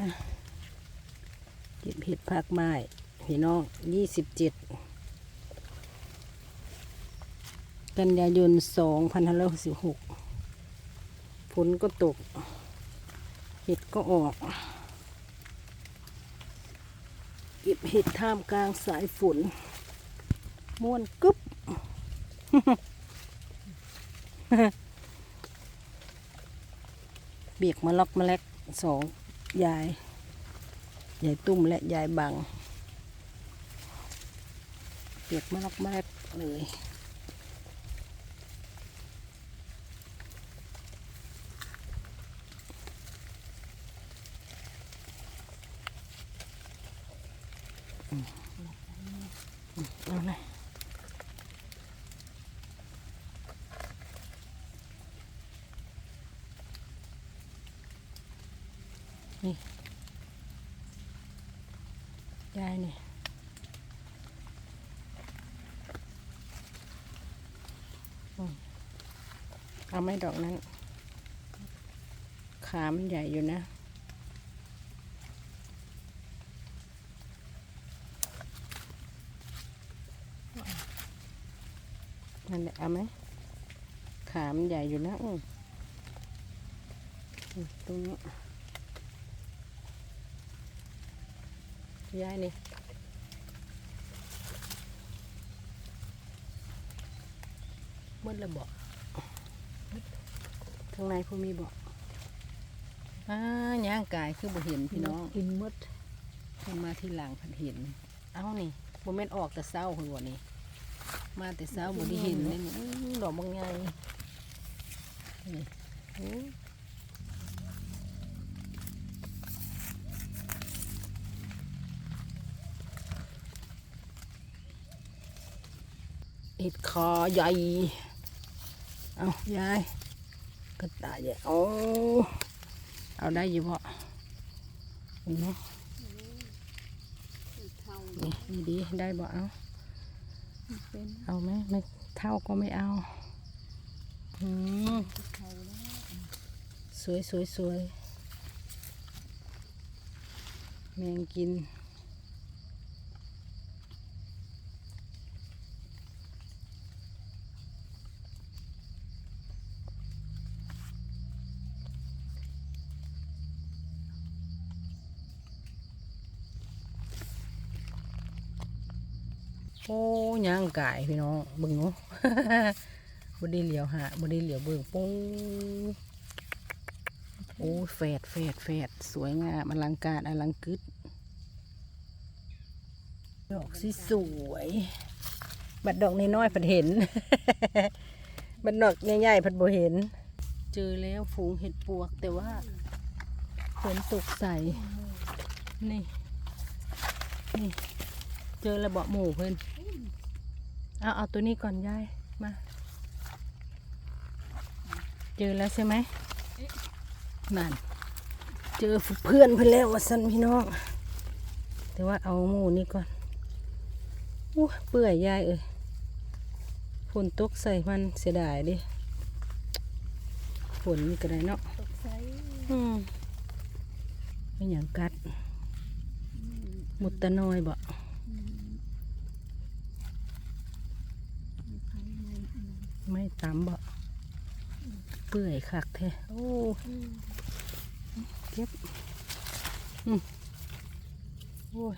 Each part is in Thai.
นะเก็บเห็ดภาคไม้พี่น้องยี่สิบเจ็ดกันยายนสองพันห้าร้อยสิบหกฝนก็ตก เห็ดก็ออก เก็บเห็ดท่ามกลางสายฝนม่วนกึบเบียกมาล็อกมาแลกสอง ยาย ยายตุ้มและยายบัง เปียกมะลอกมะแลกเลย เอาเลย นี่ยายนี่เอาไม่ดอกนั้น ขามันใหญ่อยู่นะนั่นแหละเอาไหมขามันใหญ่อยู่นะตรงนี้ ย้ายนี่มืดและบอกทางในพวมีบอกอ่าย่างกายคือบ่เห็นพี่น้องกินหมดเพิ่นมาที่หลังเพันเห็น เอ้านี่บ่แม่นออกแต่เช้าเพิ่นบ่นี่มาแต่เช้าบ่ได้เห็นเลยนี่อื้อดอกบางใหญ่นี่โอ้เห็ดคอใหญ่ เอายายกระต่ายใหญ่โอ้เอาได้อยู่เห็นไหมเท่านี่นี่ดีได้บ่เอาเอาไหมไม่เท่าก็ไม่เอาอืมสวยสวยสวยแมงกิน โอ้ย่างไก่พี่น้องบึงเนาะบดีเหลียวหาบดีเหลียวเบิ่งปูโอ้แฝดแฝดแฝดสวยงามอลังการอลังกึดดอกสิสวย บัดดอกน้อยๆผัดเห็น บัดดอกใหญ่ๆผัดบ่เห็น เจอแล้วฝูงเห็ดปวก แต่ว่าฝนตกใส่นี่นี่ เจอระเบาะหมูเพิ่น เอาเอาตัวนี้ก่อนยายมาเจอแล้วใช่ไหมนั่นเจอเพื่อนเพื่อนแล้วว่าสันพี่น้องแต่ว่าเอาหมูนี่ก่อนอู้เปื่อยยายเอ้ยฝนตกใส่มันเสียดายดิฝนนี่ก็ได้เนาะตกใส่อืมไม่อย่างกัดมุดตะนอยบ่ ไผ่ในอันนั้น ไม่ตำบ่เปื่อยคักแท้โอ้เก็บอืมโอ้ย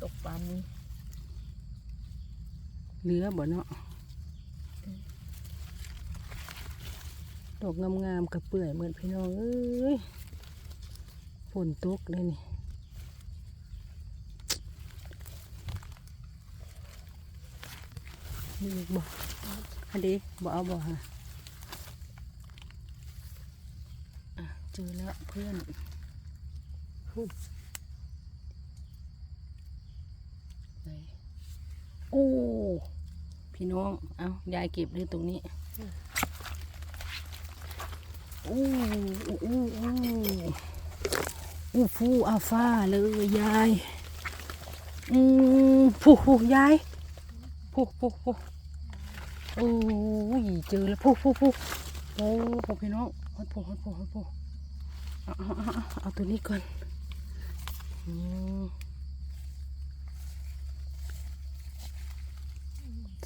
ตกปลามีเหลือบ่เนาะดอกงามๆกับเปื่อยเหมือนพี่น้องเอ้ยฝนตกเลยนี่นี่อีก อันนี้บ่เอาบ่ฮะอะเจอแล้วเพื่อนพูดไหนโอ้พี่น้อง เอายายเก็บเลยตรงนี้โอ้โอ้โอ้โอ้อู้ฟูอาฟ้าเลยยาย อืมฟูฟูยายฟูฟูฟู โอ้ยเจอแล้วฟูฟูฟูโอ้ฟูพี่น้องฮอดฟูฮอดฟูฮอดฟูเอาเอาเอาเอาเอาตัวนี้ก่อนอืม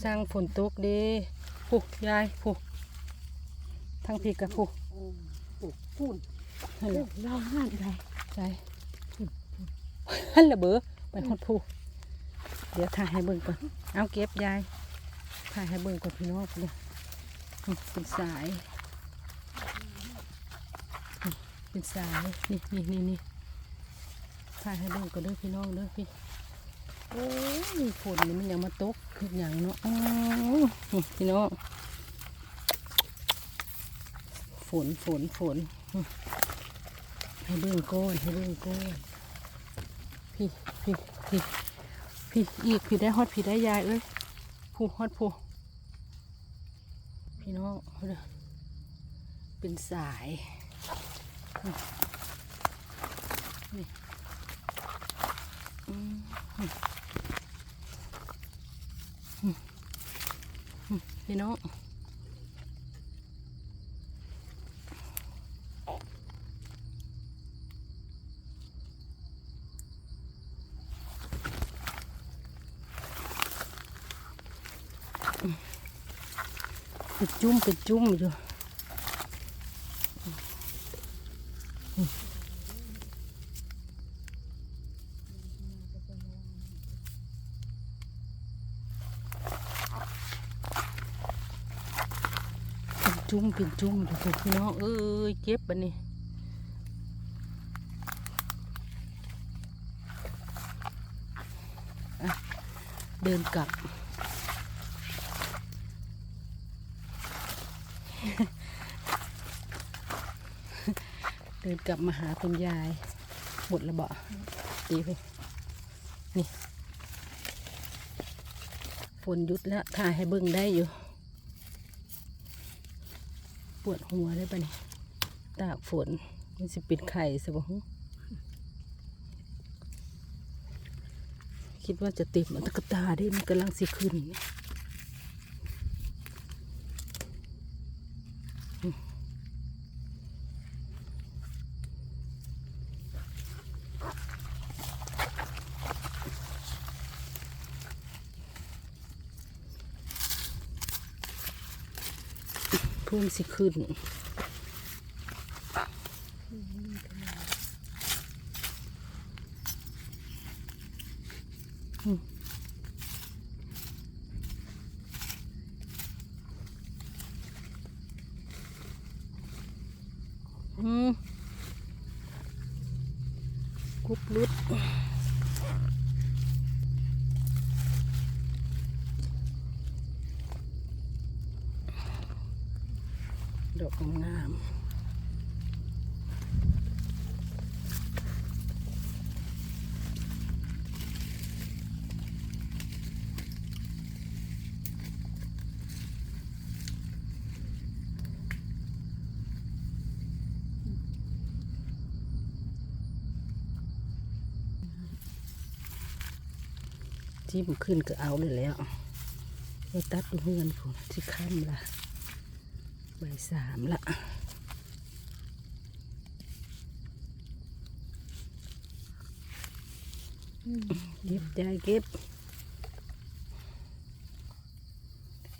สร้างฝนตกดีผู้ยายผู้ทั้งพี่กับผู้โอ้โหพูนนั่นแหละเราห้านได้ใจฮันละเบอไปหดผู้เดี๋ยวถ่ายให้เบิ่งก่อน เอาเก็บยาย ถ่ายให้เบิ่งก่อนพี่น้องเลยเป็นสาย เป็นสาย นี่นี่นี่นี่ถ่ายให้เบิ่งก่อนเด้อพี่น้องเด้อพี่ โอ้ยฝนนี่มันยังมาตกคืออย่างเนาะอ้าวพี่น้อง ฝนฝนฝน ให้เบิ่งก้อนให้เบิ่งก้อนพี่พี่พี่พี่อีกพี่ได้ฮอดพี่ได้ยายเอ้ย ผู้ฮอดผู้พี่น้องเอาเด้อเป็นสาย นี่พี่น้อง เป็นจุ่มเป็นจุ่มอยู่ป็นจุ่มเป็นจุ่มอยู่พี่น้องเอ้ยเก็บบันนี้อะเดินกลับ เดินกลับมาหาคุณยายหมดและเบาดีไปนี่ฝนหยุดแล้วถ่ายให้เบิ่งได้อยู่ ปวดหัวได้ปะเนี่ยตากฝนมันสิปิดไข่สบงคิดว่าจะเต็มมันตะกตาไดิมันกำลังสิขึ้นเพิ่ม สิขึ้นอืมกุบลุดอกงาม จิ้มขึ้นก็เอาเลยแล้วไปตัดเงินผมที่ค่ำละใบสามละเก็บยายเก็บ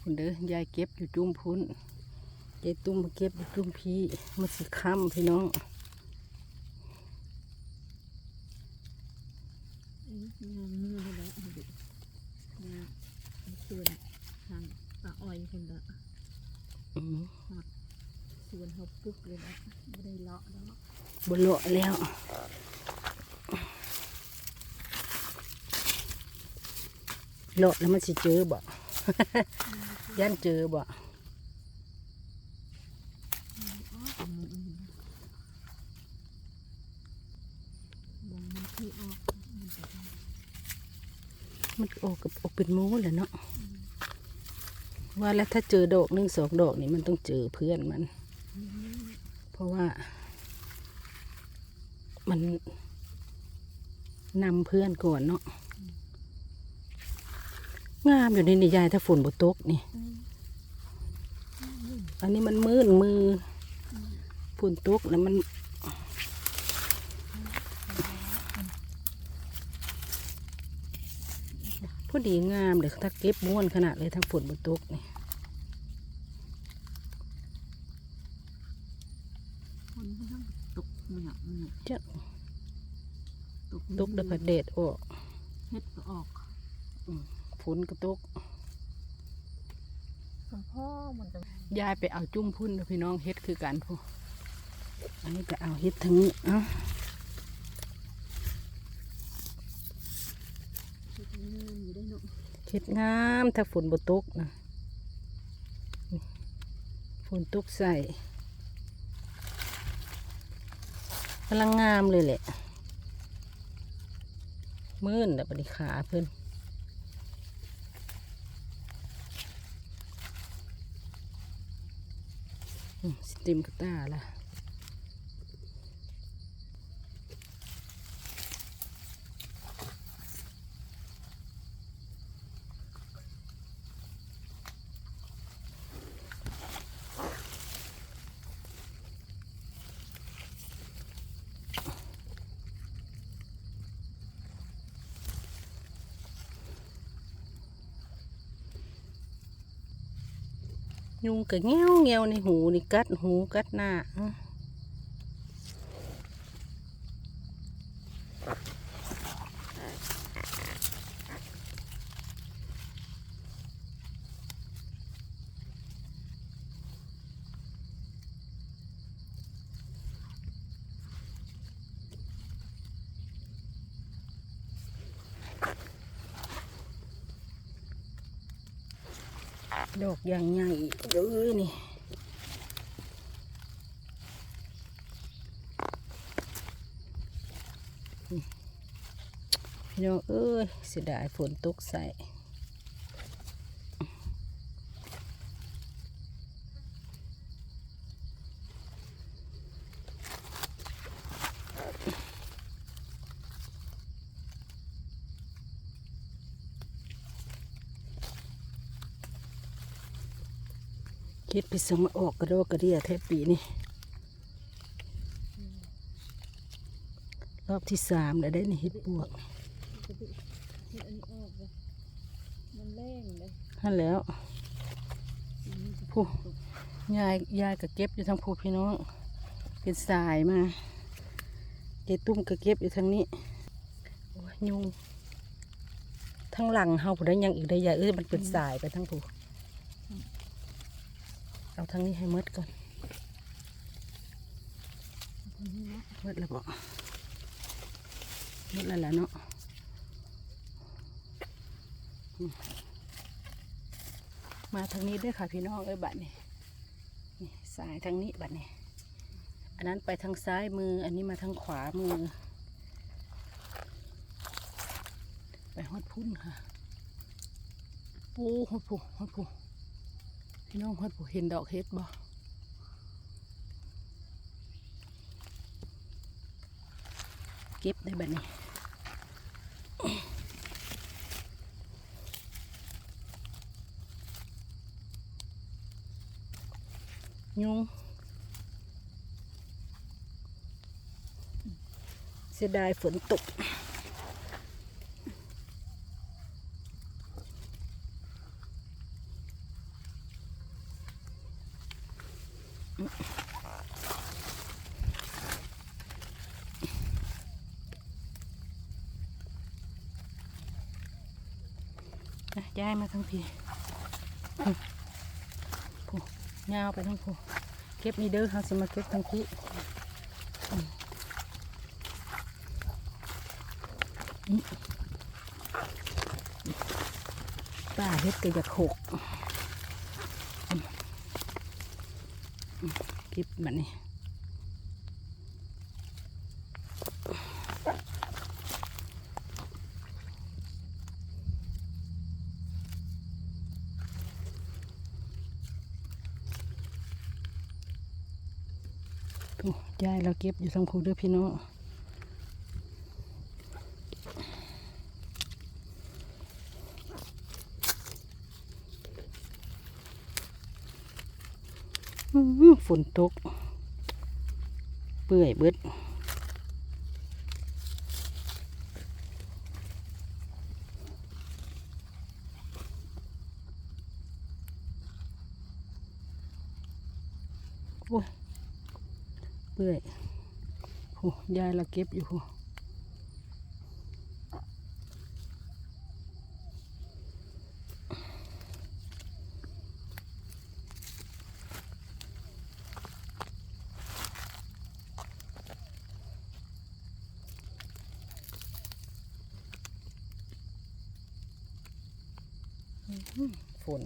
คุณเด้อยายเก็บอยู่จุ่มพุ้นยายตุ้มมาเก็บอยู่จุ่มพี่มันสิค่ำพี่น้องามเมื่อแล้วเอาดิงามส่วนทางปลาอ้อยคนละ อืม ส่ วนเขาปุ๊บเลยนะไม่ได้เลาะแล้วบนโลาะแล้วโลาะแล้วมันสิเจอบ่ย่านเจอบ่มันออกกับออกเป็นหมูแหละเนาะว่าแล้วถ้าเจอดอกหนึ่งสองดอกนี่มันต้องเจอเพื่อนมัน ราะว่า มันนำเพื่อนก่อนเนาะงามอยู่ในนิยายถ้าฝนบตกนี่ อันนี้มันมืดมือฝนตกแล้วมันพอดีงามเลยถ้าเก็บม้วนขนาดเลยทั้งฝนบนตกนี่ ตกเมือกเมือกจะตกตกแล้วก็เดดออกเฮ็ดก็ออกฝนก็ตกสมพ่อมันจะยายไปเอาจุ้มพุ่นเด้อพี่น้องเฮ็ดคือกันพออันนี้ก็เอาเฮ็ดทางนี้เอ้าเฮ็ดงามอยู่ได้เนาะเฮ็ดงามถ้าฝนบ่ตกนะฝนตกใส่กำลังงามเลยแหละมื่นแต่บริขาเพื่อนสติมกระตาล่ะ ยุงก็เงี้ยวเงี้ยวในหูนี่กัดหูกัดหน้าอื้อดอกอย่างใหญ่เด้อนี่อืม พี่น้องเอ้ยเสียดายฝนตกใส่คิดไปสมาออกกระโดกกระเดียแทบปีนี่ รอบที่สามแล้วได้ในเห็ดปวกเฮ็ดอันนี้ออกเลยมันแรงเลยนั่นแล้วผู้ยายยายก็เก็บอยู่ทางผู้พี่น้อง เป็นสายมาเจตุ้มก็เก็บอยู่ทางนี้โอ้ยยุงทั้งหลังเฮาผู้ได้ยังอีกได้ยายเอ้ยมันเป็นสายไปทั้งผู้เอาทางนี้ให้หมดก่อนคนนี้นะหมดแล้วบ่ หมดแล้วล่ะเนาะมาทางนี้ด้วยค่ะพี่น้องเอ้ยบัดนี้นี่สายทางนี้บัดนี้อันนั้นไปทางซ้ายมือ อันนี้มาทางขวามือ ไปฮอดพุ่นค่ะปูฮอดปูฮอดปูพี่น้องฮอดปูเห็นดอกเฮ็ดบ่เก็บได้บัดนี้ ยุงเสียดายฝนตกนะย้ายมาทั้งพี่ผู้ ยาวไปทั้งผู้เก็บนี่เด้อเขาสิมาเก็บทั้งพี่ป้าเฮ็ดก็อยากหกเก็บแบบนี้ เก็บอยู่ทางภูเด้วยพี่น้องฝนตก เปื่อยเบิดอเปื่อย ยายเราเก็บอยู่ ฝน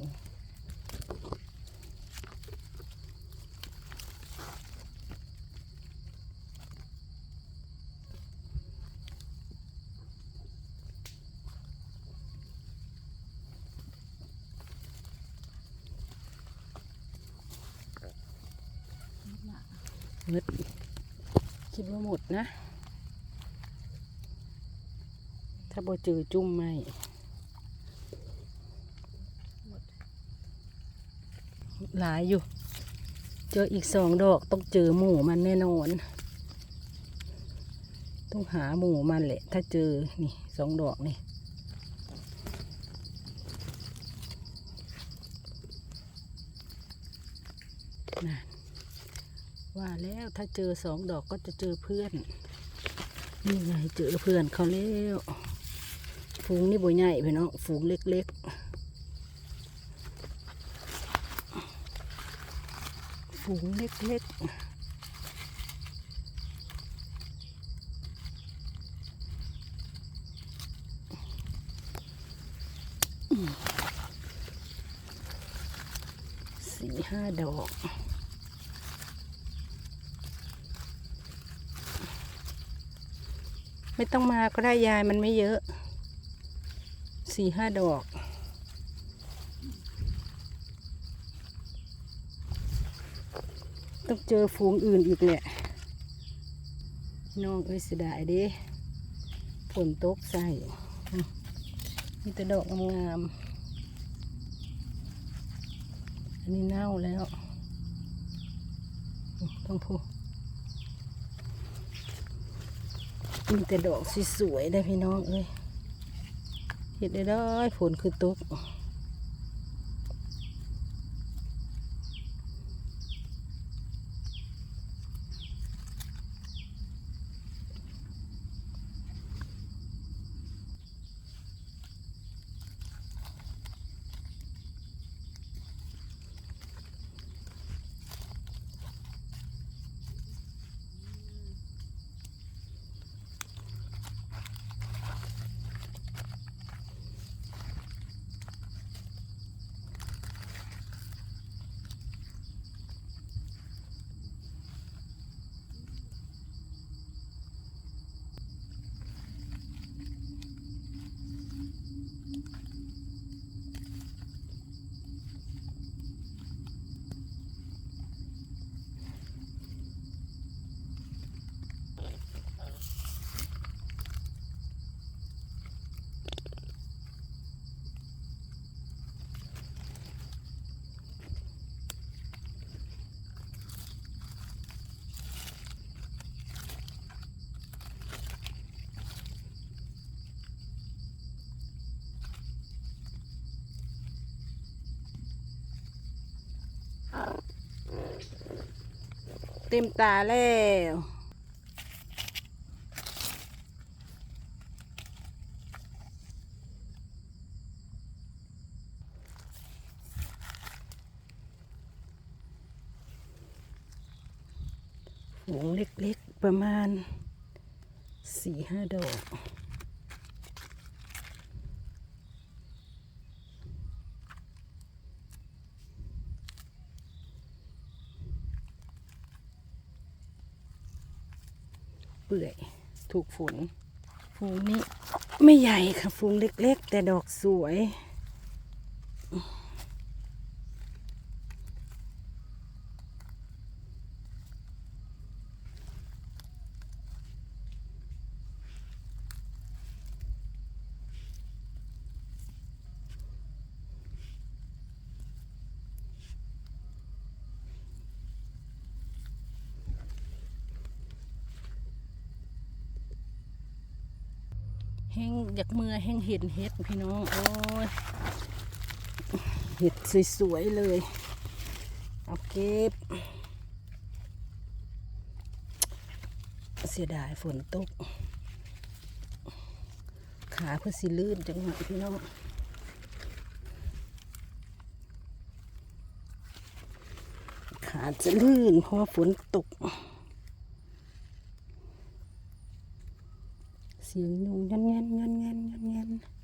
หมดคิดว่า หมดนะ ถ้าบ่เจอจุ่มไม่หมหลายอยู่ เจออีกสองดอกต้องเจอหมูมันแน่นอน ต้องหาหมูมันแหละ ถ้าเจอนี่สองดอกนี่นั่น ว่าแล้วถ้าเจอสองดอกก็จะเจอเพื่อน นี่ไงเจอเพื่อนเขาแล้วฝูงนี่บ่ใหญ่พี่น้องฝูงเล็กๆ ฝูงเล็กๆสี่ห้าดอก ไม่ต้องมาก็ได้ยายมันไม่เยอะ สี่ห้าดอกต้องเจอฝูงอื่นอีกแหละ น้องเอ้ยเสียดายเด้ฝนตกใส่มีแต่ดอกงามๆอันนี้เน่าแล้ว ต้องพู มีแต่ดอกสวยๆได้พี่น้องเอ้ยเห็ดได้ได้ฝนคือตก เต็มตาแล้วฝูงเล็กๆประมาณสี่ห้าดอก ปื่อย ถูกฝนฟูงนี้ไม่ใหญ่ค่ะฟูงเล็ก ๆ แต่ดอกสวย แห้งอยากเมื่อแห้งเห็ดเห็ดพี่น้อง โอ้ย เห็ดสวยๆเลย เอาเก็บ เสียดายฝนตก ขาเพื่อสิลื่นจังหวะพี่น้องขาจะลื่นเพราะฝนตก เสียงยุงยันเงันยันเงันยันเงัน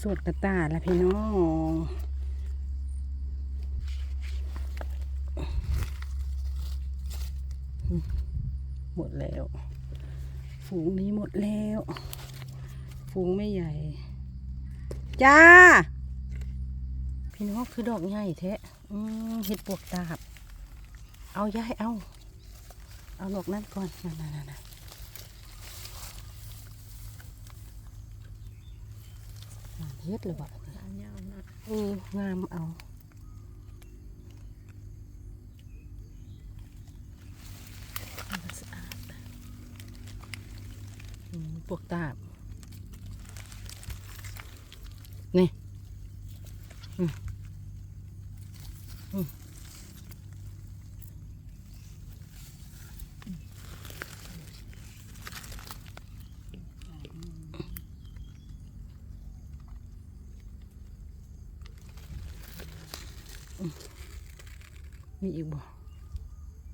สวดกระตาละพี่น้องหมดแล้ว ฝูงนี้หมดแล้ว ฝูงไม่ใหญ่ จ้า พี่น้องคือดอกใหญ่แท้เห็ดปวกตาบ เอาย้ายเอา เอาดอกนั้นก่อนนั่นนั่นนั่น เฮ็ดเลยบ่ขาเงานะเอองามเอามันสะอาดอืมปวกตาบนี่ มีอีกบ่